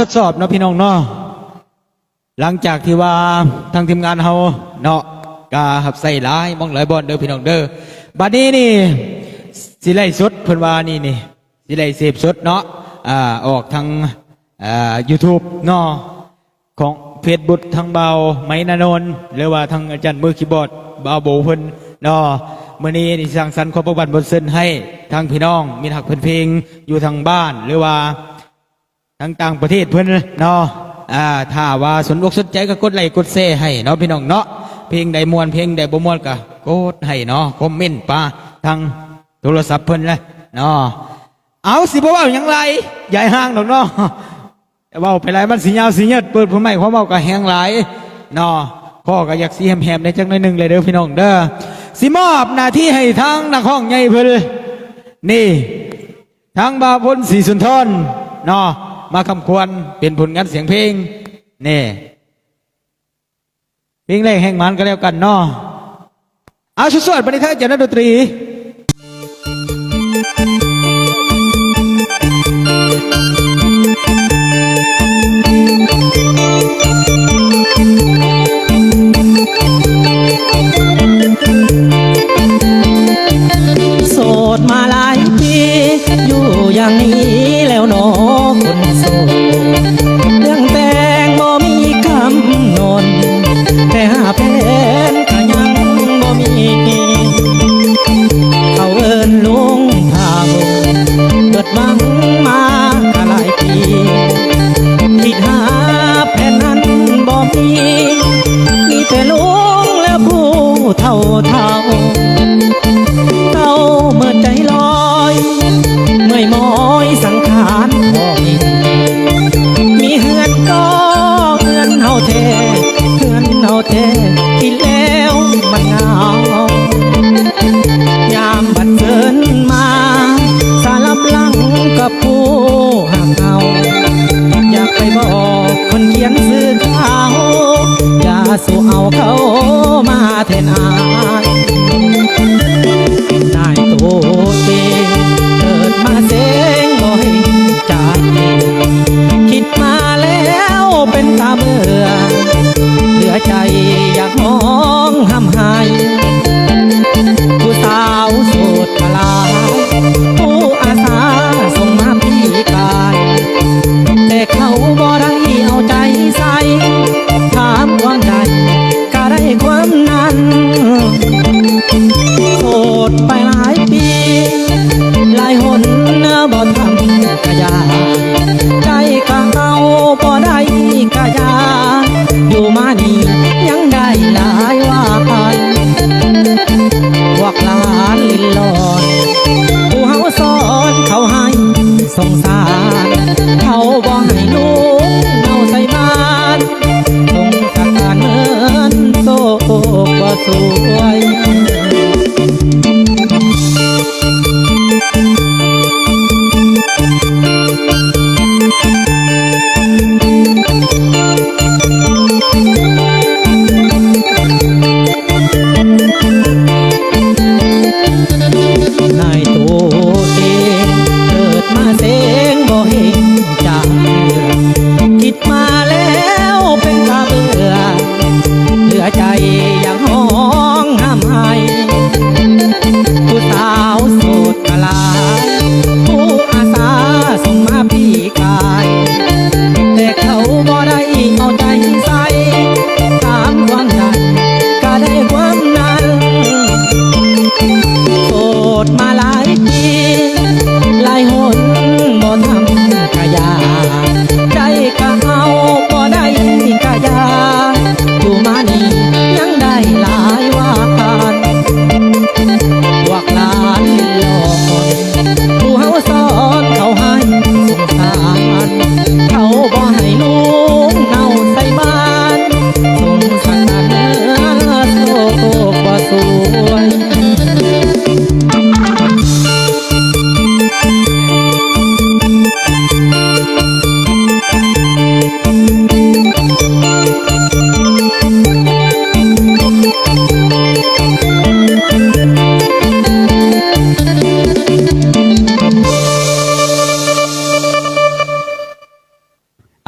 ทดสอบเนาะพี่น้องเนาะหลังจากที่ว่าทางทีมงานเฮาเนาะกาหับใส่หลายมองหลายบอลเด้อพี่น้องเด้อบัดนี้นี่สิไล่สดเพิ่นว่านี่นี่สิไล่เสพสดเนาะอ่าออกทางอ่า YouTube เนาะของเฟซบุ๊กทางเบาไม้นานนท์หรือว่าทางอาจารย์มือคีย์บอร์ดเบาโบเพิ่นเนาะมื้อนี้นี่สร้างสรรค์ความประวัติบนเส้นให้ทางพี่น้องมีหักเพิ่นเพลงอยู่ทางบ้านหรือว่า ทั้งต่างประเทศเพื่อนเนาะอ่าถ้าว่าสนอกสนใจก็กดไลค์กดแชร์ให้เนาะพี่น้องเนาะเพลงใดมวนเพลงใดบ่มวนก็กดให้เนาะคอมเมนต์ป้าทางโทรศัพท์เพิ่นเลยเนาะเอาสิบ่เว้าหยังไรใหญ่ห้างดอกเนาะเว้าไปไรมันสิยาวสิเยิดเปิดผมไม่ความเว้าก็แหงหลายเนาะพ่อก็อยากสิแหมๆในจังหน่อยหนึงเลยเด้อพี่น้องเด้อสิมอบหน้าที่ให้ทางนักห้องใหญ่เพิ่นนี่ทางบาพลศรีสุนทรเนาะ มาคำควรเป็นผลงานเสียงเพลงนี่เพลงแรกแห่งมันก็แล้วกันเนาะเอาชุดสวดปณิธานจากนักดนตรี มีแต่ลุงและผู้เท่าเท่าเท่าเมื่อใจลอย เมื่อยมอยสังขาร เข้ามาเทนา ยาใจก็เอาบ่ได้กะยาอยู่มานี่ยังได้หลายว่าพันวักหลานลินลอนผู้เฮาสอนเขาให้สงส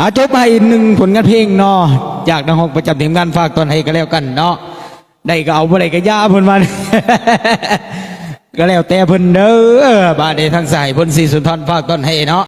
อาจบมาอีกหนึ่งผลงานเพลงเนาะจากนักฮอกประจำทีมงานฝากตอนให้ก็แล้วกันเนาะได้ก็เอาอะไรก็ย่าเพิ่นมาก็แล้วแต่เพิ่นเด้อบาดนี้ทางสายเพิ่นสีสุนทรฝากตอนให้เนาะ